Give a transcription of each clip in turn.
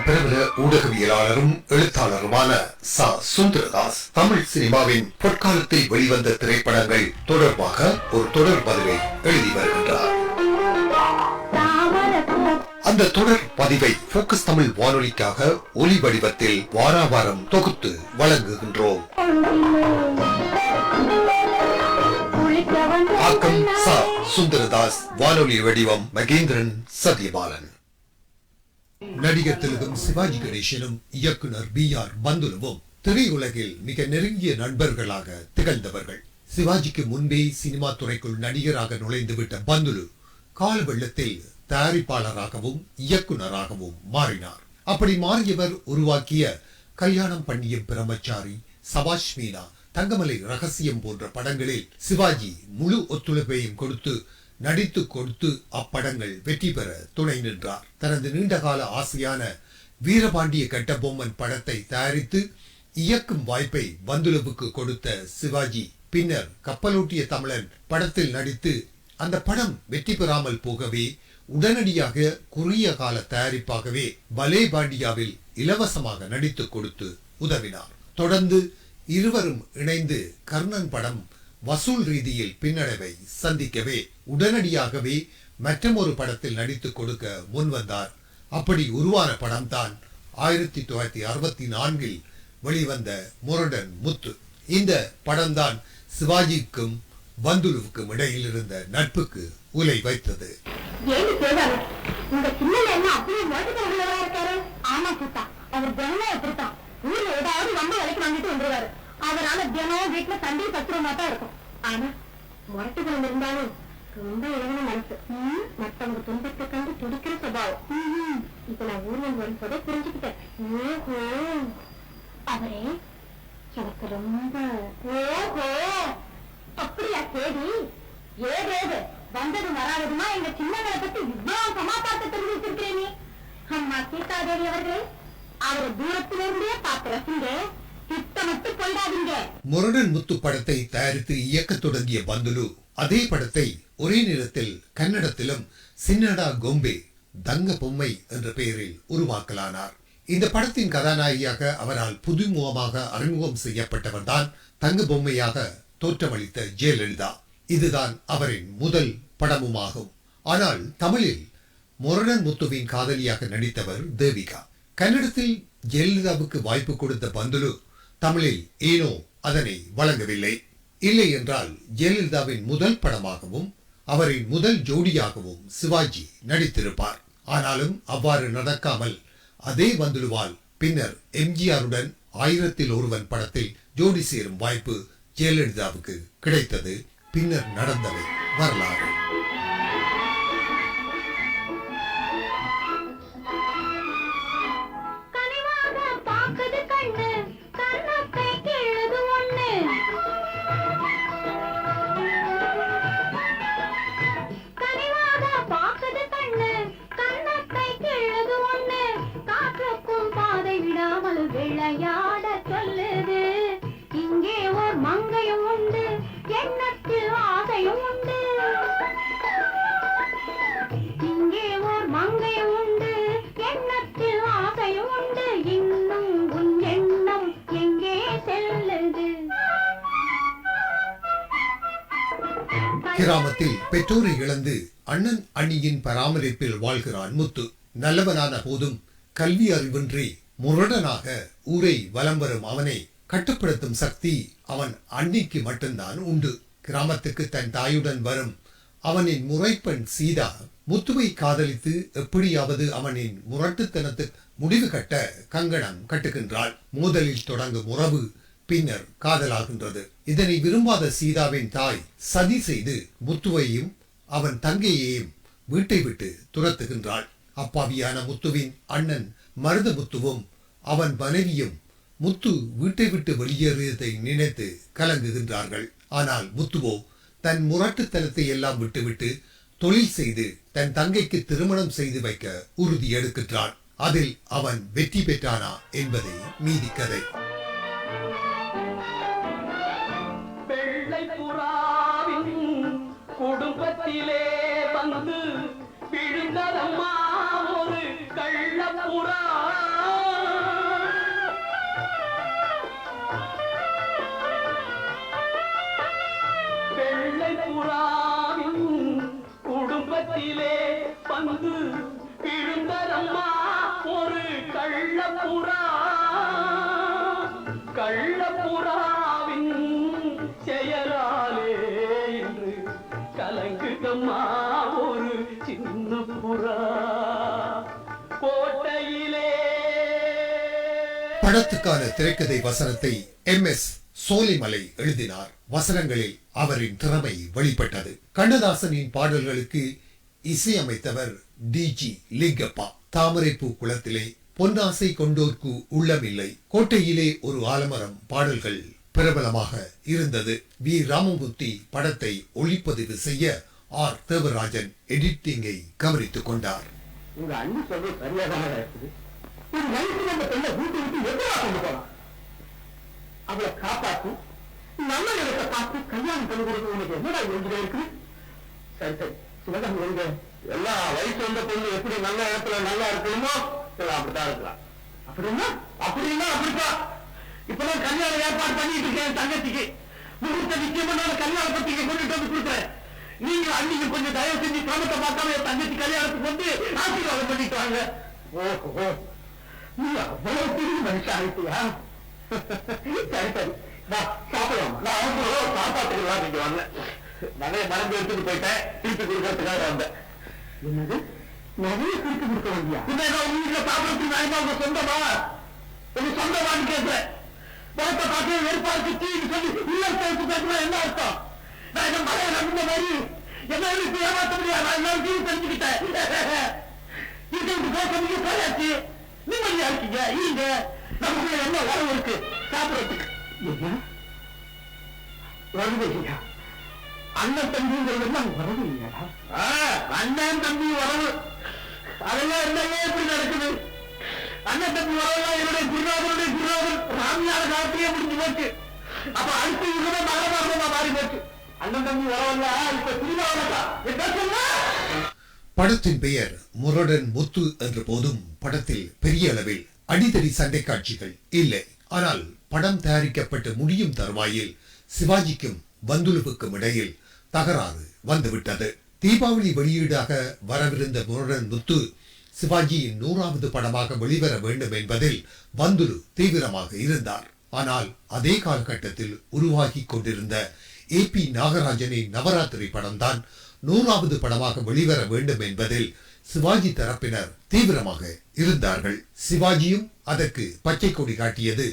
இந்தியாவின் பிரபல ஊடகவியலாளரும் எழுத்தாளருமான ச. சுந்தரதாஸ் தமிழ் சினிமாவின் பொற்காலத்தில் வெளிவந்த திரைப்படங்கள் தொடர்பாக ஒரு தொடர் பதிவை எழுதி வருகின்றார். அந்த தொடர் பதிவை போக்கஸ் தமிழ் வானொலிக்காக ஒலி வடிவத்தில் வாராவாரம் தொகுத்து வழங்குகின்றோம். ஆக்கம் ச. சுந்தரதாஸ் வானொலி வடிவம் மகேந்திரன் சத்யபாலன். நடிகர் திலகம் சிவாஜி கணேசனும் இயக்குனர் பி ஆர் பந்துலுவும் திரையுலகில் மிக நெருங்கிய நண்பர்களாக திகழ்ந்தவர்கள். சிவாஜிக்கு முன்பே சினிமா துறைக்குள் நடிகராக நுழைந்துவிட்ட பந்துலு கால வெள்ளத்தில் தயாரிப்பாளராகவும் இயக்குனராகவும் மாறினார். அப்படி மாறியவர் உருவாக்கிய கல்யாணம் பண்ணிய பிரம்மச்சாரி சபாஷ் மீனா தங்கமலை ரகசியம் போன்ற படங்களில் சிவாஜி முழு ஒத்துழைப்பையும் கொடுத்து நடித்து கொடுத்து அப்படங்கள் வெற்றி பெற துணை நின்றார். தனது நீண்டகால ஆசையான வீரபாண்டிய கட்டபொம்மன் படத்தை தயாரித்து இயக்கும் வாய்ப்பை பந்துலுவுக்கு கொடுத்த சிவாஜி பின்னர் கப்பலூட்டிய தமிழன் படத்தில் நடித்து அந்த படம் வெற்றி பெறாமல் போகவே உடனடியாக குறுகிய கால தயாரிப்பாகவே பலே பாண்டியாவில் இலவசமாக நடித்து கொடுத்து உதவினார். தொடர்ந்து இருவரும் இணைந்து கர்ணன் படம் வசூல் ரீதியில் பின்னடைவை சந்திக்கவே உடனடியாகவே மற்றொரு படத்தில் நடித்துக் கொடுக்க முன்வந்தார் அப்படி உருவான படம்தான் ஆயிரத்தி தொள்ளாயிரத்தி அறுபத்தி நான்கில் வெளிவந்த முரடன் முத்து. இந்த படம்தான் சிவாஜிக்கும் பந்துலுவுக்கும் இடையில் இருந்த நட்புக்கு உலை வைத்தது. ஆமா அவர் அப்படித்தான் ஊர்ல ஏதாவது ரொம்ப வேலைக்கு வாங்கிட்டு வந்துருவாரு. அதனால தினம் வீட்டுல சண்டை பத்திரமா தான் இருக்கும். ஆனா முரட்டு குணம் இருந்தாலும் ரொம்ப இழந்த மனசு. மத்தவங்க துன்பத்தை கண்டு துடிக்கிற சுபாவம். இப்ப நான் ஊர்ல வரும்போதே புரிஞ்சுக்கிட்டேன். அவரே எனக்கு ரொம்ப ஓஹோ. அப்படியா கேடி ஏது ஏது வந்ததும் வராததுமா? எங்க சின்னங்களை பத்தி இவ்வளவு சமாச்சாரத்தை தெரிஞ்சு வச்சிருக்கிறேன். அம்மா சீதாதேவி அவர்களே அவரை தூரத்திலிருந்தே பார்த்து ரசிங்க. முரடன் முத்து படத்தை தயாரித்து இயக்க தொடங்கிய பந்துலு அதே படத்தை ஒரே நேரத்தில் கன்னடத்திலும் சின்னடா கோம்பே தங்க பொம்மை என்ற பெயரில் உருவாக்கலானார். இந்த படத்தின் கதாநாயகியாக அவரால் புதுமுகமாக அறிமுகம் செய்யப்பட்டவர்தான் தங்க பொம்மையாக தோற்றமளித்த ஜெயலலிதா. இதுதான் அவரின் முதல் படமுமாகும். ஆனால் தமிழில் முரடன் முத்துவின் காதலியாக நடித்தவர் தேவிகா. கன்னடத்தில் ஜெயலலிதாவுக்கு வாய்ப்பு கொடுத்த பந்துலு தமிழில் ஏனோ அதனை வழங்கவில்லை. இல்லை என்றால் ஜெயலலிதாவின் முதல் படமாகவும் அவரின் முதல் ஜோடியாகவும் சிவாஜி நடித்திருப்பார். ஆனாலும் அவ்வாறு நடக்காமல் அதே வந்துடுவால் பின்னர் எம்ஜிஆருடன் ஆயிரத்தில் ஒருவன் படத்தில் ஜோடி சேரும் வாய்ப்பு ஜெயலலிதாவுக்கு கிடைத்தது. பின்னர் நடந்தவை வரலாறு. கிராமத்தில் பெற்றோரை இழந்து அண்ணன் அணியின் பராமரிப்பில் வாழ்கிறான் முத்து. நல்லவனான போதும் கல்வி அறிவின்றி முரடனாக ஊரை வலம் வரும் அவனை கட்டுப்படுத்தும் சக்தி அவன் அண்ணிக்கு மட்டும்தான் உண்டு. கிராமத்துக்கு தன் தாயுடன் வரும் அவனின் முறைப்பெண் சீதா முத்துவை காதலித்து எப்படியாவது அவனின் முரட்டுத்தனத்துக்கு முடிவு கட்ட கங்கணம் கட்டுகின்றாள். மோதலில் தொடங்கும் உறவு பின்னர் காதலாகின்றது. இதனை விரும்பாத சீதாவின் தாய் சதி செய்து முத்துவையும் அவன் தங்கையையும் வீட்டை விட்டு துரத்துகின்றாள். அப்பாவியான முத்துவின் அண்ணன் மருத முத்துவும் அவன் மனைவியும் முத்து வீட்டை விட்டு வெளியேறியதை நினைத்து கலங்குகின்றார்கள். ஆனால் முத்துவோ தன் முரட்டுத்தனத்தை எல்லாம் விட்டுவிட்டு தொழில் செய்து தன் தங்கைக்கு திருமணம் செய்து வைக்க உறுதி எடுக்கின்றான். அதில் அவன் வெற்றி பெற்றானா என்பதே மீதி கதை. படத்துக்கான திரைக்கதை வசனத்தை எம் எஸ் சோலைமலை எழுதினார். வசனங்களில் அவரின் திறமை வெளிப்பட்டது. கண்ணதாசனின் பாடல்களுக்கு இசையமைத்தவர் டிஜி லிங்கப்பா. தாமரைப்பூ குளத்திலே பொன்னாசை கொண்டோர்க்கு உள்ளமில்லை. கோட்டையிலே ஒரு ஆலமரம் பாடல்கள் பிரபலமாக இருந்தது. வி. ராமமூர்த்தி படத்தை ஒளிப்பதிவு செய்ய ஆர். தேவராஜன் எடிட்டிங்கை கவனித்துக் கொண்டார். உங்க அண்ணி சொல்றது சரியாதான் இருக்குது. ஒரு வயசுல அந்த பெண்ணை வீட்டு விட்டு எதிரா கொண்டு போலாம் அவளை காப்பாத்தி நல்ல இடத்தை பார்த்து கல்யாணம் பண்ணி கொடுக்க உனக்கு என்னடா எழுதிட இருக்கு சரி சரி சிவகாமி எழுத எல்லா வயசு வந்த பொண்ணு எப்படி நல்ல இடத்துல நல்லா இருக்கணுமோ சரி அப்படித்தான் இருக்கலாம். அப்படின்னா அப்படின்னா அப்படித்தான் இப்பதான் கல்யாணம் ஏற்பாடு பண்ணிட்டு இருக்கேன் தங்கச்சிக்கு. முகூர்த்த நிச்சயமான கல்யாண பத்திரிக்கை கொண்டுட்டு வந்து கொடுக்குறேன். நீங்க அன்னைக்கு கொஞ்சம் தயவு செஞ்சு கிரமத்தை பார்க்காம என் தங்கச்சி கல்யாணத்துக்கு வந்து ஆசீர்வாதம் பண்ணிட்டு வாங்க. ஓஹோ. நீ அவ்வளவு பெரிய மனுஷன் ஆயிட்டியா சரி சரி வா சாப்பிடலாம் நான் அவசரம் சாப்பாட்டுக்கு நீங்க வந்தேன் நிறைய மறந்து எடுத்துட்டு போயிட்டேன் திருப்பி கொடுக்கறதுக்காக வந்தேன் என்னது? நிறைய திருப்பி கொடுக்க வேண்டியா பின்ன என்ன உங்க வீட்டுல சாப்பிடறதுக்கு நான் உங்க சொந்தமா உங்க சொந்தமானு கேட்கிறேன் பணத்தை பார்த்து வெறுப்பா இருக்கு தீன்னு சொல்லி உள்ள சேர்த்து பேசுனா என்ன அர்த்தம் நான் என்ன மலையை நம்பின மாதிரி என்ன இப்ப ஏமாத்த முடியாது நான் எல்லாரும் தீவு தெரிஞ்சுக்கிட்டேன் இது பேச முடியும் போயாச்சு நிம்மதியா இருக்கீங்க? இருங்க நமக்கு என்ன வரவு இருக்கு? சாப்பிடறதுக்கு. வரவு இல்லையா? அண்ணன் தம்பிங்கிறது எல்லாம் வரவு இல்லையாடா? அண்ணன் தம்பி வரவு அதெல்லாம் இருந்தாலே எப்படி நடக்குது? அண்ணன் தம்பி வரவெல்லாம் என்னுடைய குருநாதனுடைய குருநாதன் ராமியார காலத்திலேயே முடிஞ்சு போச்சு. அப்ப அடுத்த யுகமே மகரமாக மாறி போச்சு. அண்ணன் தம்பி வரவெல்லாம் இப்ப திருமாவளக்கா என்ன சொன்னா படத்தின் பெயர் முரடன் முத்து என்ற போதும். படத்தில் பெரிய அளவில் அடிதடி சண்டை காட்சிகள் இல்லை. ஆனால் படம் தயாரிக்கப்பட்டு முடியும் தருவாயில் சிவாஜிக்கும் வந்துலுவுக்கும் இடையில் தகராறு வந்துவிட்டது. தீபாவளி வெளியீடாக வரவிருந்த முரடன் முத்து சிவாஜியின் நூறாவது படமாக வெளிவர வேண்டும் என்பதில் வந்துலு தீவிரமாக இருந்தார். ஆனால் அதே காலகட்டத்தில் உருவாகி கொண்டிருந்த ஏ பி நாகராஜனின் நவராத்திரி படம்தான் நூறாவது படமாக வெளிவர வேண்டும் என்பதில் சிவாஜி தரப்பினர் தீவிரமாக இருந்தார்கள். சிவாஜியும் அதற்கு பச்சை கொடி காட்டியது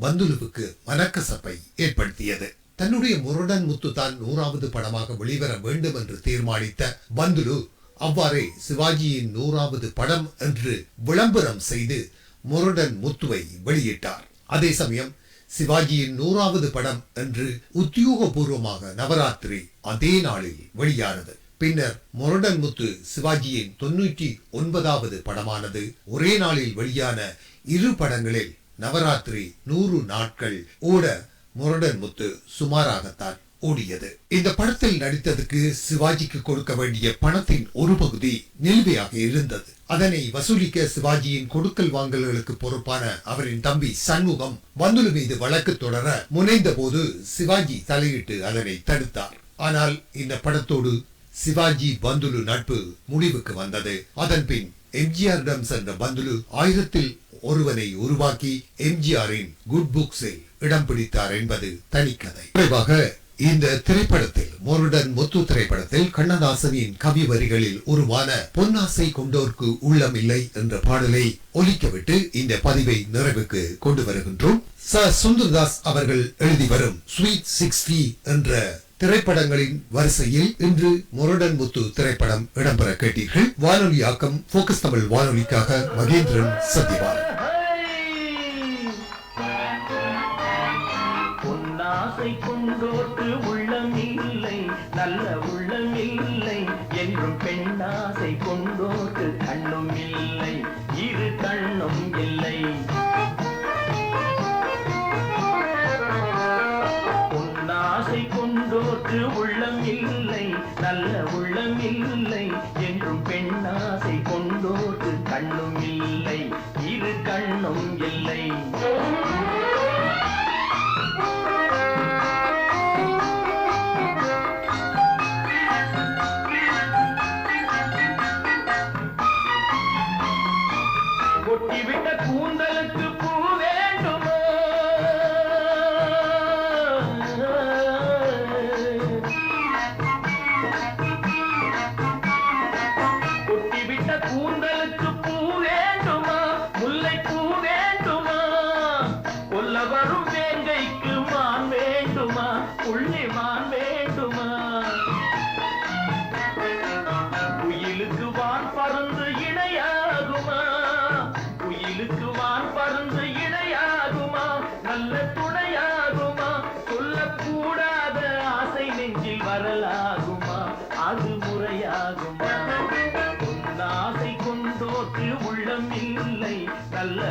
பந்துலுவுக்கு மனக்கசப்பை ஏற்படுத்தியது. தன்னுடைய முருடன் முத்து தான் நூறாவது படமாக வெளிவர வேண்டும் என்று தீர்மானித்த பந்துலு அவ்வாறே சிவாஜியின் நூறாவது படம் என்று விளம்பரம் செய்து முருடன் முத்துவை வெளியிட்டார். அதே சமயம் சிவாஜியின் நூறாவது படம் என்று உத்தியோகபூர்வமாக நவராத்திரி அதே நாளில் வெளியானது. பின்னர் முரடன் முத்து சிவாஜியின் தொன்னூற்றி ஒன்பதாவது படமானது ஒரே நாளில் வெளியான இரு படங்களில் நவராத்திரி நூறு நாட்கள் ஓட முரடன் முத்து சுமாராகத்தான் ஓடியது. இந்த படத்தில் நடித்ததுக்கு சிவாஜிக்கு கொடுக்க வேண்டிய பணத்தின் ஒரு பகுதி நிலுவையாக இருந்தது. அதனை வசூலிக்க சிவாஜியின் கொடுக்கல் வாங்கல்களுக்கு பொறுப்பான அவரின் தம்பி சண்முகம் வந்துலு மீது வழக்கு தொடர முனைந்த போது சிவாஜி தலையிட்டு அதனை தடுத்தார். ஆனால் இந்த படத்தோடு சிவாஜி பந்துலு நட்பு முடிவுக்கு வந்தது. அதன் பின் எம்ஜிஆரிடம் சென்ற பந்துலு ஆயிரத்தில் ஒருவனை உருவாக்கி எம்ஜிஆரின் குட் புக்ஸில் இடம் பிடித்தார் என்பது தனிக்கதை. குறைவாக இந்த திரைப்படத்தில் முருடன் முத்து திரைப்படத்தில் கண்ணதாசனின் கவி வரிகளில் உருவான பொன்னாசை கொண்டோர்க்கு உள்ளம் இல்லை என்ற பாடலை ஒலிக்கவிட்டு இந்த பதிவை நிறைவுக்கு கொண்டு வருகின்றோம். ச. சுந்தர்தாஸ் அவர்கள் எழுதி வரும் ஸ்வீட் சிக்ஸ்டி என்ற திரைப்படங்களின் வரிசையில் இன்று முரடன் முத்து திரைப்படம் இடம்பெற கேட்டீர்கள். வானொலியாக்கம் போக்கஸ் தமிழ் வானொலிக்காக மகேந்திரன் சத்யபாலன் பெண்ணாசை கொண்டோர்க்கு நெஞ்சில் அது முறையாகுமா? ஆசை கொண்டோற்று உள்ளம் இல்லை. நல்ல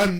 I'm